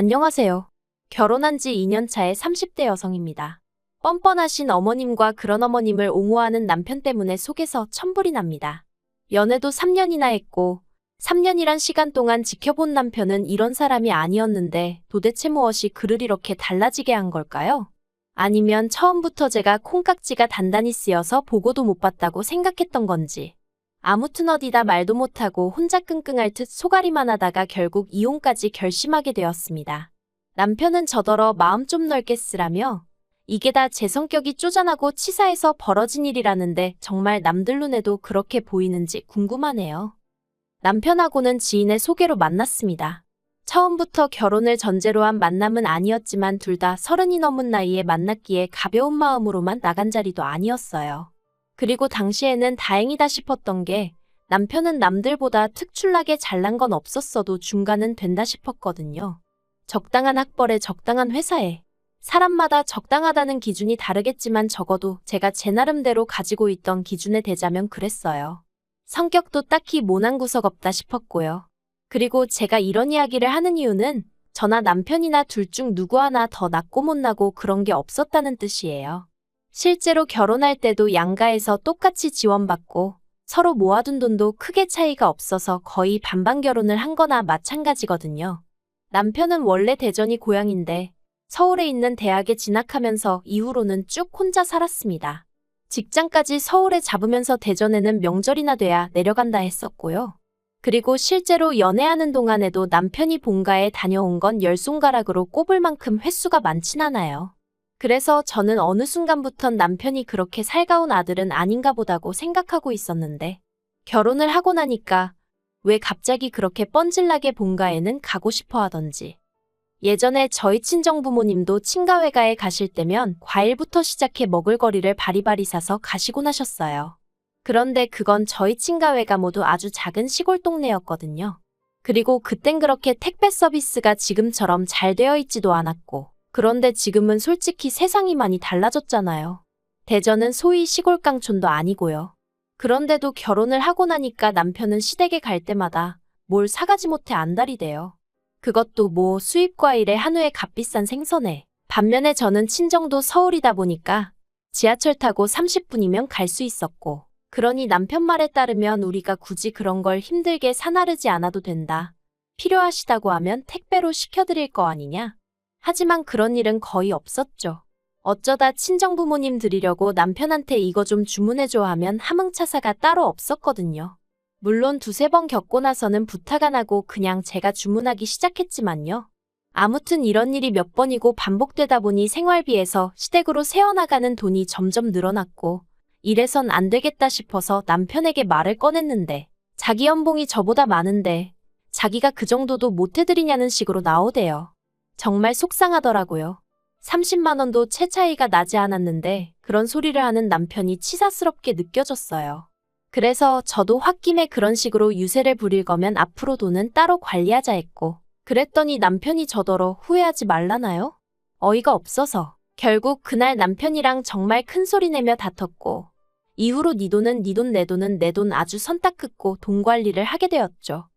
안녕하세요. 결혼한 지 2년 차의 30대 여성입니다. 뻔뻔하신 어머님과 그런 어머님을 옹호하는 남편 때문에 속에서 천불이 납니다. 연애도 3년이나 했고 3년이란 시간 동안 지켜본 남편은 이런 사람이 아니었는데 도대체 무엇이 그를 이렇게 달라지게 한 걸까요? 아니면 처음부터 제가 콩깍지가 단단히 쓰여서 보고도 못 봤다고 생각했던 건지. 아무튼 어디다 말도 못하고 혼자 끙끙 앓듯 소가리만 하다가 결국 이혼까지 결심하게 되었습니다. 남편은 저더러 마음 좀 넓게 쓰라며 이게 다 제 성격이 쪼잔하고 치사해서 벌어진 일이라는데 정말 남들 눈에도 그렇게 보이는지 궁금하네요. 남편하고는 지인의 소개로 만났습니다. 처음부터 결혼을 전제로 한 만남은 아니었지만 둘 다 서른이 넘은 나이에 만났기에 가벼운 마음으로만 나간 자리도 아니었어요. 그리고 당시에는 다행이다 싶었던 게 남편은 남들보다 특출나게 잘난 건 없었어도 중간은 된다 싶었거든요. 적당한 학벌에 적당한 회사에 사람마다 적당하다는 기준이 다르겠지만 적어도 제가 제 나름대로 가지고 있던 기준에 대자면 그랬어요. 성격도 딱히 모난 구석 없다 싶었고요. 그리고 제가 이런 이야기를 하는 이유는 저나 남편이나 둘 중 누구 하나 더 낫고 못나고 그런 게 없었다는 뜻이에요. 실제로 결혼할 때도 양가에서 똑같이 지원받고 서로 모아둔 돈도 크게 차이가 없어서 거의 반반 결혼을 한 거나 마찬가지거든요. 남편은 원래 대전이 고향인데 서울에 있는 대학에 진학하면서 이후로는 쭉 혼자 살았습니다. 직장까지 서울에 잡으면서 대전에는 명절이나 돼야 내려간다 했었고요. 그리고 실제로 연애하는 동안에도 남편이 본가에 다녀온 건 열 손가락으로 꼽을 만큼 횟수가 많진 않아요. 그래서 저는 어느 순간부턴 남편이 그렇게 살가운 아들은 아닌가 보다고 생각하고 있었는데 결혼을 하고 나니까 왜 갑자기 그렇게 뻔질나게 본가에는 가고 싶어 하던지. 예전에 저희 친정 부모님도 친가회가에 가실 때면 과일부터 시작해 먹을거리를 바리바리 사서 가시곤 하셨어요. 그런데 그건 저희 친가회가 모두 아주 작은 시골 동네였거든요. 그리고 그땐 그렇게 택배 서비스가 지금처럼 잘 되어 있지도 않았고, 그런데 지금은 솔직히 세상이 많이 달라졌잖아요. 대전은 소위 시골 깡촌도 아니고요. 그런데도 결혼을 하고 나니까 남편은 시댁에 갈 때마다 뭘 사가지 못해 안달이 돼요. 그것도 뭐 수입 과일에 한우에 값비싼 생선에. 반면에 저는 친정도 서울이다 보니까 지하철 타고 30분이면 갈 수 있었고, 그러니 남편 말에 따르면 우리가 굳이 그런 걸 힘들게 사나르지 않아도 된다. 필요하시다고 하면 택배로 시켜드릴 거 아니냐? 하지만 그런 일은 거의 없었죠. 어쩌다 친정 부모님 드리려고 남편한테 이거 좀 주문해줘 하면 함흥차사가 따로 없었거든요. 물론 두세 번 겪고 나서는 부탁 안 하고 그냥 제가 주문하기 시작했지만요. 아무튼 이런 일이 몇 번이고 반복되다 보니 생활비에서 시댁으로 새어나가는 돈이 점점 늘어났고 이래선 안 되겠다 싶어서 남편에게 말을 꺼냈는데 자기 연봉이 저보다 많은데 자기가 그 정도도 못 해드리냐는 식으로 나오대요. 정말 속상하더라고요. 30만 원도 채 차이가 나지 않았는데 그런 소리를 하는 남편이 치사스럽게 느껴졌어요. 그래서 저도 홧김에 그런 식으로 유세를 부릴 거면 앞으로 돈은 따로 관리하자 했고 그랬더니 남편이 저더러 후회하지 말라나요? 어이가 없어서 결국 그날 남편이랑 정말 큰 소리 내며 다퉜고 이후로 네 돈은 네돈내 돈은 내 돈 아주 선딱 긋고 돈 관리를 하게 되었죠.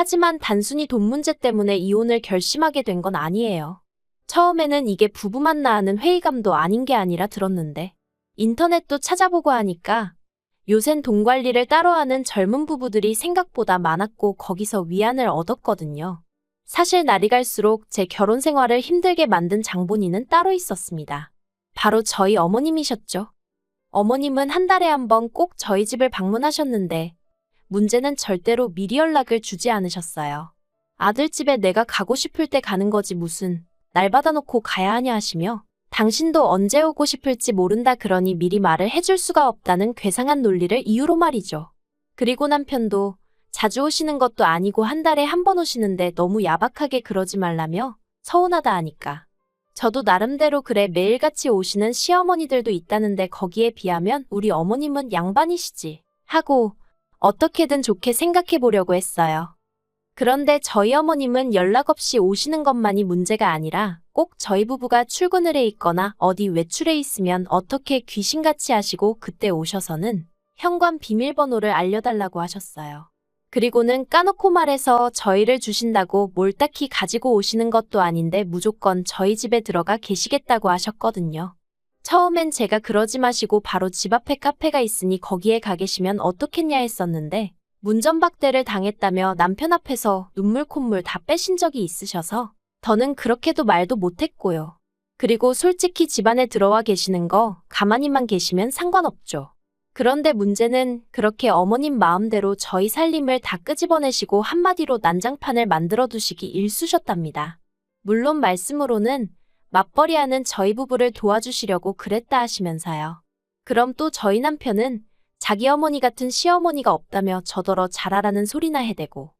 하지만 단순히 돈 문제 때문에 이혼을 결심하게 된 건 아니에요. 처음에는 이게 부부만 낳는 회의감도 아닌 게 아니라 들었는데 인터넷도 찾아보고 하니까 요샌 돈 관리를 따로 하는 젊은 부부들이 생각보다 많았고 거기서 위안을 얻었거든요. 사실 날이 갈수록 제 결혼 생활을 힘들게 만든 장본인은 따로 있었습니다. 바로 저희 어머님이셨죠. 어머님은 한 달에 한 번 꼭 저희 집을 방문하셨는데 문제는 절대로 미리 연락을 주지 않으셨어요. 아들 집에 내가 가고 싶을 때 가는 거지 무슨 날 받아놓고 가야 하냐 하시며 당신도 언제 오고 싶을지 모른다 그러니 미리 말을 해줄 수가 없다는 괴상한 논리를 이유로 말이죠. 그리고 남편도 자주 오시는 것도 아니고 한 달에 한 번 오시는데 너무 야박하게 그러지 말라며 서운하다 하니까. 저도 나름대로 그래 매일같이 오시는 시어머니들도 있다는데 거기에 비하면 우리 어머님은 양반이시지 하고 어떻게든 좋게 생각해 보려고 했어요. 그런데 저희 어머님은 연락 없이 오시는 것만이 문제가 아니라 꼭 저희 부부가 출근을 해 있거나 어디 외출해 있으면 어떻게 귀신같이 하시고 그때 오셔서는 현관 비밀번호를 알려달라고 하셨어요. 그리고는 까놓고 말해서 저희를 주신다고 뭘 딱히 가지고 오시는 것도 아닌데 무조건 저희 집에 들어가 계시겠다고 하셨거든요. 처음엔 제가 그러지 마시고 바로 집 앞에 카페가 있으니 거기에 가 계시면 어떻겠냐 했었는데 문전박대를 당했다며 남편 앞에서 눈물 콧물 다 빼신 적이 있으셔서 더는 그렇게도 말도 못했고요. 그리고 솔직히 집안에 들어와 계시는 거 가만히만 계시면 상관없죠. 그런데 문제는 그렇게 어머님 마음대로 저희 살림을 다 끄집어내시고 한마디로 난장판을 만들어 두시기 일쑤셨답니다. 물론 말씀으로는 맞벌이하는 저희 부부를 도와주시려고 그랬다 하시면서요. 그럼 또 저희 남편은 자기 어머니 같은 시어머니가 없다며 저더러 잘하라는 소리나 해대고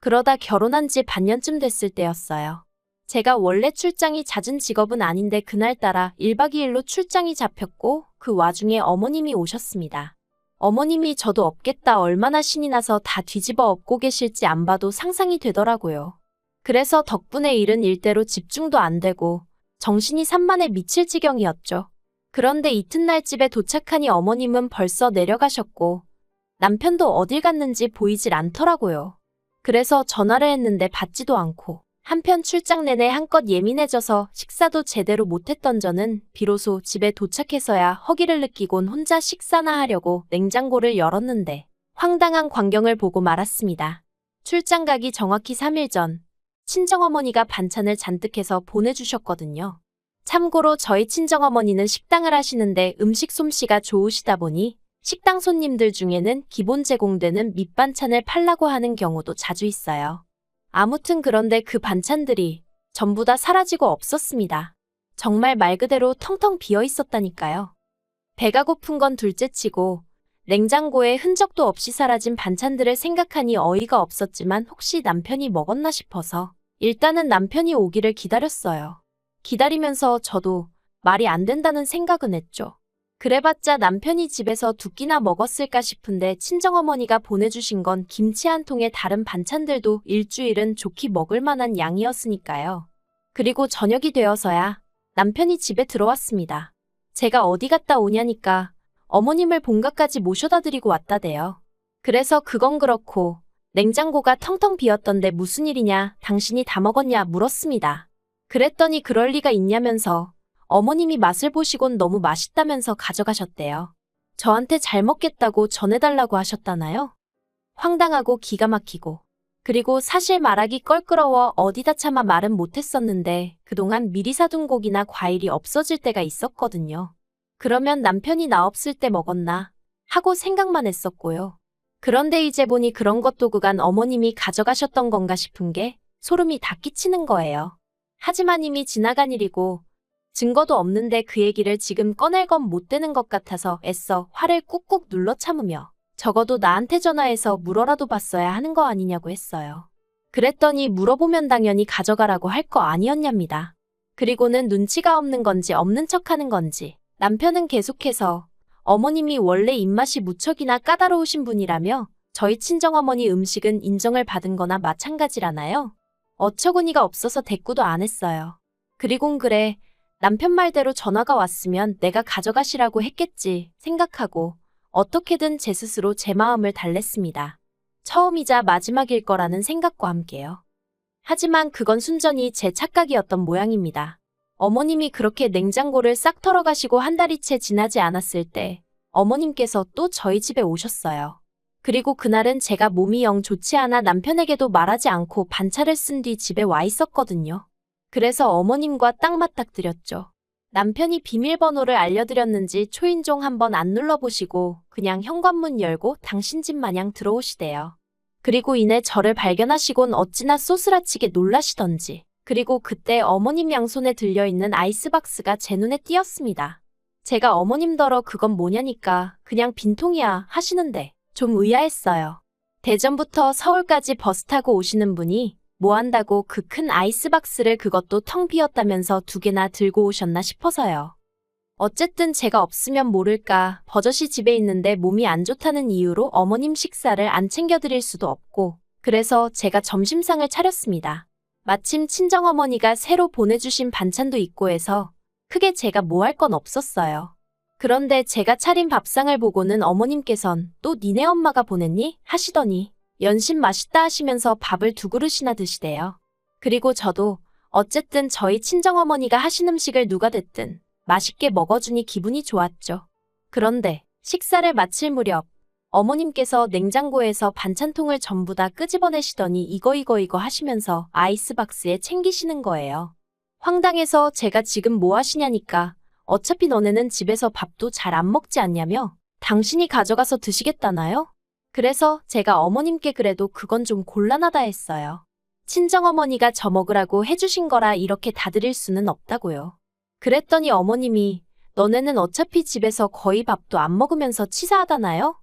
그러다 결혼한 지 반년쯤 됐을 때였어요. 제가 원래 출장이 잦은 직업은 아닌데 그날따라 1박 2일로 출장이 잡혔고 그 와중에 어머님이 오셨습니다. 어머님이 저도 없겠다 얼마나 신이 나서 다 뒤집어 엎고 계실지 안 봐도 상상이 되더라고요. 그래서 덕분에 일은 일대로 집중도 안 되고 정신이 산만해 미칠 지경이었죠. 그런데 이튿날 집에 도착하니 어머님은 벌써 내려가셨고 남편도 어딜 갔는지 보이질 않더라고요. 그래서 전화를 했는데 받지도 않고 한편 출장 내내 한껏 예민해져서 식사도 제대로 못했던 저는 비로소 집에 도착해서야 허기를 느끼곤 혼자 식사나 하려고 냉장고를 열었는데 황당한 광경을 보고 말았습니다. 출장 가기 정확히 3일 전 친정어머니가 반찬을 잔뜩 해서 보내주셨거든요. 참고로 저희 친정어머니는 식당을 하시는데 음식 솜씨가 좋으시다 보니 식당 손님들 중에는 기본 제공되는 밑반찬을 팔라고 하는 경우도 자주 있어요. 아무튼 그런데 그 반찬들이 전부 다 사라지고 없었습니다. 정말 말 그대로 텅텅 비어 있었다니까요. 배가 고픈 건 둘째치고 냉장고에 흔적도 없이 사라진 반찬들을 생각하니 어이가 없었지만 혹시 남편이 먹었나 싶어서 일단은 남편이 오기를 기다렸어요. 기다리면서 저도 말이 안 된다는 생각은 했죠. 그래봤자 남편이 집에서 두 끼나 먹었을까 싶은데 친정어머니가 보내주신 건 김치 한 통에 다른 반찬들도 일주일은 좋게 먹을 만한 양이었으니까요. 그리고 저녁이 되어서야 남편이 집에 들어왔습니다. 제가 어디 갔다 오냐니까 어머님을 본가까지 모셔다 드리고 왔다대요. 그래서 그건 그렇고 냉장고가 텅텅 비었던데 무슨 일이냐 당신이 다 먹었냐 물었습니다. 그랬더니 그럴 리가 있냐면서 어머님이 맛을 보시곤 너무 맛있다면서 가져가셨대요. 저한테 잘 먹겠다고 전해달라고 하셨다나요? 황당하고 기가 막히고. 그리고 사실 말하기 껄끄러워 어디다 차마 말은 못했었는데 그동안 미리 사둔 고기나 과일이 없어질 때가 있었거든요. 그러면 남편이 나 없을 때 먹었나 하고 생각만 했었고요. 그런데 이제 보니 그런 것도 그간 어머님이 가져가셨던 건가 싶은 게 소름이 다 끼치는 거예요. 하지만 이미 지나간 일이고 증거도 없는데 그 얘기를 지금 꺼낼 건 못 되는 것 같아서 애써 화를 꾹꾹 눌러 참으며 적어도 나한테 전화해서 물어라도 봤어야 하는 거 아니냐고 했어요. 그랬더니 물어보면 당연히 가져가라고 할 거 아니었냐입니다. 그리고는 눈치가 없는 건지 없는 척 하는 건지 남편은 계속해서 어머님이 원래 입맛이 무척이나 까다로우신 분이라며 저희 친정어머니 음식은 인정을 받은 거나 마찬가지라나요? 어처구니가 없어서 대꾸도 안 했어요. 그리곤 그래 남편 말대로 전화가 왔으면 내가 가져가시라고 했겠지 생각하고 어떻게든 제 스스로 제 마음을 달랬습니다. 처음이자 마지막일 거라는 생각과 함께요. 하지만 그건 순전히 제 착각이었던 모양입니다. 어머님이 그렇게 냉장고를 싹 털어가시고 한 달이 채 지나지 않았을 때 어머님께서 또 저희 집에 오셨어요. 그리고 그날은 제가 몸이 영 좋지 않아 남편에게도 말하지 않고 반차를 쓴 뒤 집에 와 있었거든요. 그래서 어머님과 딱 맞닥뜨렸죠. 남편이 비밀번호를 알려드렸는지 초인종 한번 안 눌러보시고 그냥 현관문 열고 당신 집 마냥 들어오시대요. 그리고 이내 저를 발견하시곤 어찌나 쏘스라치게 놀라시던지. 그리고 그때 어머님 양손에 들려있는 아이스박스가 제 눈에 띄었습니다. 제가 어머님더러 그건 뭐냐니까 그냥 빈통이야 하시는데 좀 의아했어요. 대전부터 서울까지 버스 타고 오시는 분이 뭐 한다고 그 큰 아이스박스를 그것도 텅 비었다면서 두 개나 들고 오셨나 싶어서요. 어쨌든 제가 없으면 모를까 버젓이 집에 있는데 몸이 안 좋다는 이유로 어머님 식사를 안 챙겨드릴 수도 없고 그래서 제가 점심상을 차렸습니다. 마침 친정어머니가 새로 보내주신 반찬도 있고 해서 크게 제가 뭐 할 건 없었어요. 그런데 제가 차린 밥상을 보고는 어머님께선 또 니네 엄마가 보냈니? 하시더니 연신 맛있다 하시면서 밥을 두 그릇이나 드시대요. 그리고 저도 어쨌든 저희 친정어머니가 하신 음식을 누가 됐든 맛있게 먹어주니 기분이 좋았죠. 그런데 식사를 마칠 무렵 어머님께서 냉장고에서 반찬통을 전부 다 끄집어내시더니 이거 이거 이거 하시면서 아이스박스에 챙기시는 거예요. 황당해서 제가 지금 뭐 하시냐니까 어차피 너네는 집에서 밥도 잘 안 먹지 않냐며 당신이 가져가서 드시겠다나요? 그래서 제가 어머님께 그래도 그건 좀 곤란하다 했어요. 친정어머니가 저 먹으라고 해주신 거라 이렇게 다 드릴 수는 없다고요. 그랬더니 어머님이 너네는 어차피 집에서 거의 밥도 안 먹으면서 치사하다나요?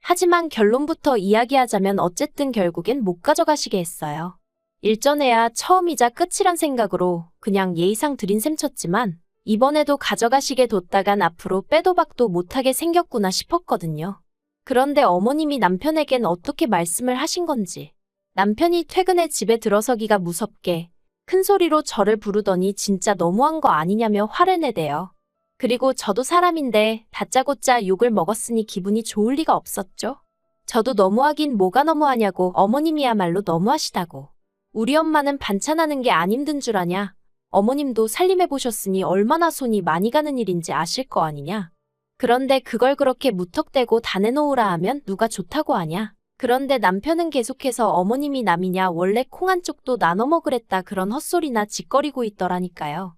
하지만 결론부터 이야기하자면 어쨌든 결국엔 못 가져가시게 했어요. 일전에야 처음이자 끝이란 생각으로 그냥 예의상 드린 셈 쳤지만 이번에도 가져가시게 뒀다간 앞으로 빼도 박도 못하게 생겼구나 싶었거든요. 그런데 어머님이 남편에겐 어떻게 말씀을 하신 건지 남편이 퇴근해 집에 들어서기가 무섭게 큰 소리로 저를 부르더니 진짜 너무한 거 아니냐며 화를 내대요. 그리고 저도 사람인데 다짜고짜 욕을 먹었으니 기분이 좋을 리가 없었죠. 저도 너무하긴 뭐가 너무하냐고 어머님이야말로 너무하시다고. 우리 엄마는 반찬하는 게 안 힘든 줄 아냐? 어머님도 살림해 보셨으니 얼마나 손이 많이 가는 일인지 아실 거 아니냐? 그런데 그걸 그렇게 무턱대고 다 내놓으라 하면 누가 좋다고 하냐? 그런데 남편은 계속해서 어머님이 남이냐 원래 콩 한 쪽도 나눠 먹으랬다 그런 헛소리나 짓거리고 있더라니까요.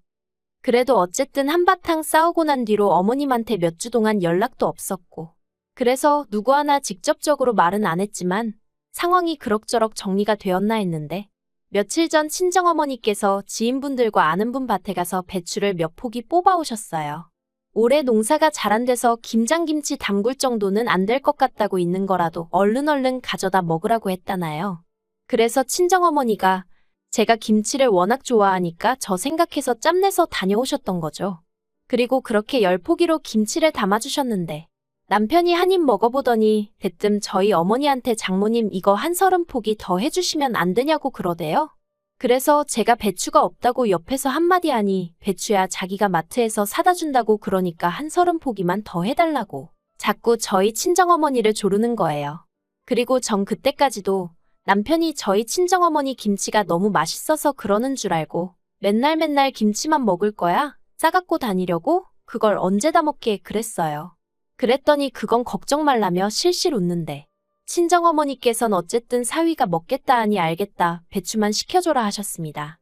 그래도 어쨌든 한바탕 싸우고 난 뒤로 어머님한테 몇 주 동안 연락도 없었고 그래서 누구 하나 직접적으로 말은 안 했지만 상황이 그럭저럭 정리가 되었나 했는데 며칠 전 친정어머니께서 지인분들과 아는 분 밭에 가서 배추를 몇 포기 뽑아 오셨어요. 올해 농사가 잘 안 돼서 김장김치 담글 정도는 안 될 것 같다고 있는 거라도 얼른 얼른 가져다 먹으라고 했다나요. 그래서 친정어머니가 제가 김치를 워낙 좋아하니까 저 생각해서 짬내서 다녀오셨던 거죠. 그리고 그렇게 열 포기로 김치를 담아주셨는데 남편이 한 입 먹어보더니 대뜸 저희 어머니한테 장모님 이거 한 서른 포기 더 해주시면 안 되냐고 그러대요. 그래서 제가 배추가 없다고 옆에서 한마디 하니 배추야 자기가 마트에서 사다 준다고 그러니까 한 서른 포기만 더 해달라고 자꾸 저희 친정어머니를 조르는 거예요. 그리고 전 그때까지도 남편이 저희 친정어머니 김치가 너무 맛있어서 그러는 줄 알고 맨날 맨날 김치만 먹을 거야? 싸갖고 다니려고? 그걸 언제 다 먹게 그랬어요. 그랬더니 그건 걱정 말라며 실실 웃는데 친정어머니께선 어쨌든 사위가 먹겠다 하니 알겠다 배추만 시켜줘라 하셨습니다.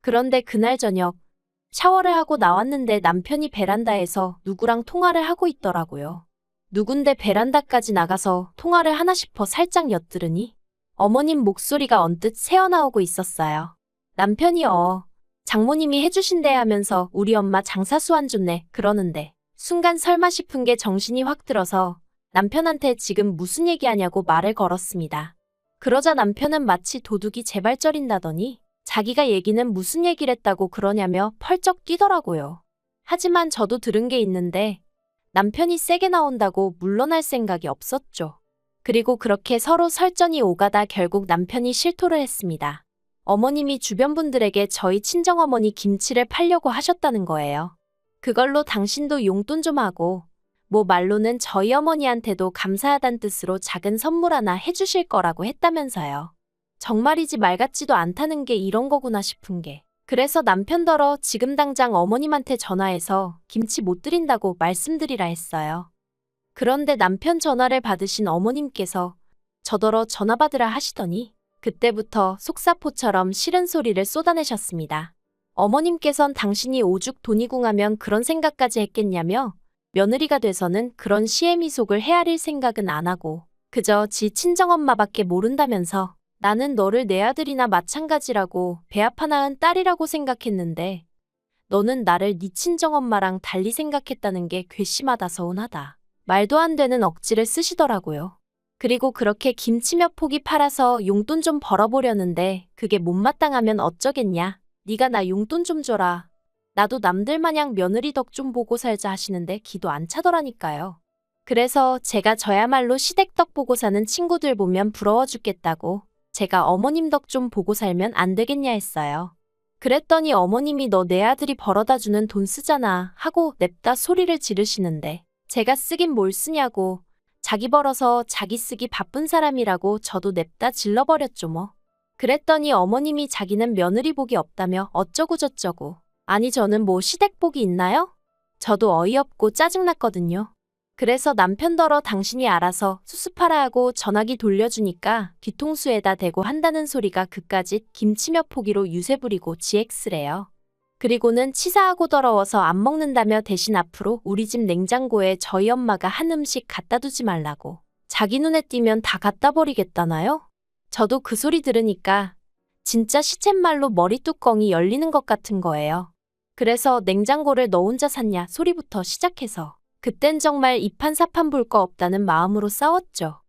그런데 그날 저녁 샤워를 하고 나왔는데 남편이 베란다에서 누구랑 통화를 하고 있더라고요. 누군데 베란다까지 나가서 통화를 하나 싶어 살짝 엿들으니 어머님 목소리가 언뜻 새어나오고 있었어요. 남편이 어, 장모님이 해주신대 하면서 우리 엄마 장사수 안 좋네 그러는데 순간 설마 싶은 게 정신이 확 들어서 남편한테 지금 무슨 얘기하냐고 말을 걸었습니다. 그러자 남편은 마치 도둑이 재발절인다더니 자기가 얘기는 무슨 얘기를 했다고 그러냐며 펄쩍 뛰더라고요. 하지만 저도 들은 게 있는데 남편이 세게 나온다고 물러날 생각이 없었죠. 그리고 그렇게 서로 설전이 오가다 결국 남편이 실토를 했습니다. 어머님이 주변 분들에게 저희 친정어머니 김치를 팔려고 하셨다는 거예요. 그걸로 당신도 용돈 좀 하고, 뭐 말로는 저희 어머니한테도 감사하단 뜻으로 작은 선물 하나 해주실 거라고 했다면서요. 정말이지 말 같지도 않다는 게 이런 거구나 싶은 게. 그래서 남편더러 지금 당장 어머님한테 전화해서 김치 못 드린다고 말씀드리라 했어요. 그런데 남편 전화를 받으신 어머님께서 저더러 전화 받으라 하시더니 그때부터 속사포처럼 싫은 소리를 쏟아내셨습니다. 어머님께선 당신이 오죽 돈이 궁하면 그런 생각까지 했겠냐며 며느리가 돼서는 그런 시애미속을 헤아릴 생각은 안 하고 그저 지 친정엄마밖에 모른다면서 나는 너를 내 아들이나 마찬가지라고 배 아파 낳은 딸이라고 생각했는데 너는 나를 네 친정엄마랑 달리 생각했다는 게 괘씸하다 서운하다. 말도 안 되는 억지를 쓰시더라고요. 그리고 그렇게 김치 몇 포기 팔아서 용돈 좀 벌어보려는데 그게 못마땅하면 어쩌겠냐. 네가 나 용돈 좀 줘라. 나도 남들 마냥 며느리 덕 좀 보고 살자 하시는데 기도 안 차더라니까요. 그래서 제가 저야말로 시댁 덕 보고 사는 친구들 보면 부러워 죽겠다고 제가 어머님 덕 좀 보고 살면 안 되겠냐 했어요. 그랬더니 어머님이 너 내 아들이 벌어다 주는 돈 쓰잖아 하고 냅다 소리를 지르시는데 제가 쓰긴 뭘 쓰냐고 자기 벌어서 자기 쓰기 바쁜 사람이라고 저도 냅다 질러버렸죠 뭐. 그랬더니 어머님이 자기는 며느리 복이 없다며 어쩌고저쩌고. 아니 저는 뭐 시댁복이 있나요? 저도 어이없고 짜증났거든요. 그래서 남편더러 당신이 알아서 수습하라 하고 전화기 돌려주니까 뒤통수에다 대고 한다는 소리가 그까짓 김치며 포기로 유세 부리고 GX래요. 그리고는 치사하고 더러워서 안 먹는다며 대신 앞으로 우리 집 냉장고에 저희 엄마가 한 음식 갖다 두지 말라고. 자기 눈에 띄면 다 갖다 버리겠다나요? 저도 그 소리 들으니까 진짜 시쳇말로 머리 뚜껑이 열리는 것 같은 거예요. 그래서 냉장고를 너 혼자 샀냐 소리부터 시작해서 그땐 정말 이판사판 볼 거 없다는 마음으로 싸웠죠.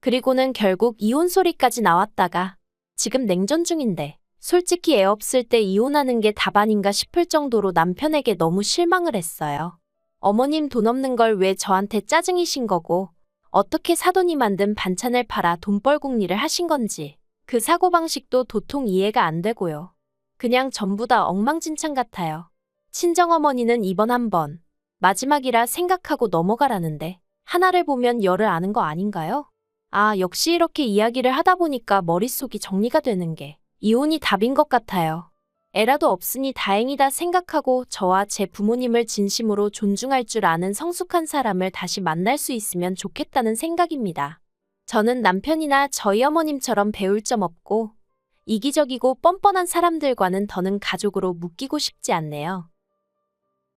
그리고는 결국 이혼 소리까지 나왔다가 지금 냉전 중인데 솔직히 애 없을 때 이혼하는 게 답안인가 싶을 정도로 남편에게 너무 실망을 했어요. 어머님 돈 없는 걸 왜 저한테 짜증이신 거고 어떻게 사돈이 만든 반찬을 팔아 돈 벌궁 일을 하신 건지 그 사고방식도 도통 이해가 안 되고요. 그냥 전부 다 엉망진창 같아요. 친정어머니는 이번 한 번, 마지막이라 생각하고 넘어가라는데 하나를 보면 열을 아는 거 아닌가요? 아, 역시 이렇게 이야기를 하다 보니까 머릿속이 정리가 되는 게 이혼이 답인 것 같아요. 애라도 없으니 다행이다 생각하고 저와 제 부모님을 진심으로 존중할 줄 아는 성숙한 사람을 다시 만날 수 있으면 좋겠다는 생각입니다. 저는 남편이나 저희 어머님처럼 배울 점 없고 이기적이고 뻔뻔한 사람들과는 더는 가족으로 묶이고 싶지 않네요.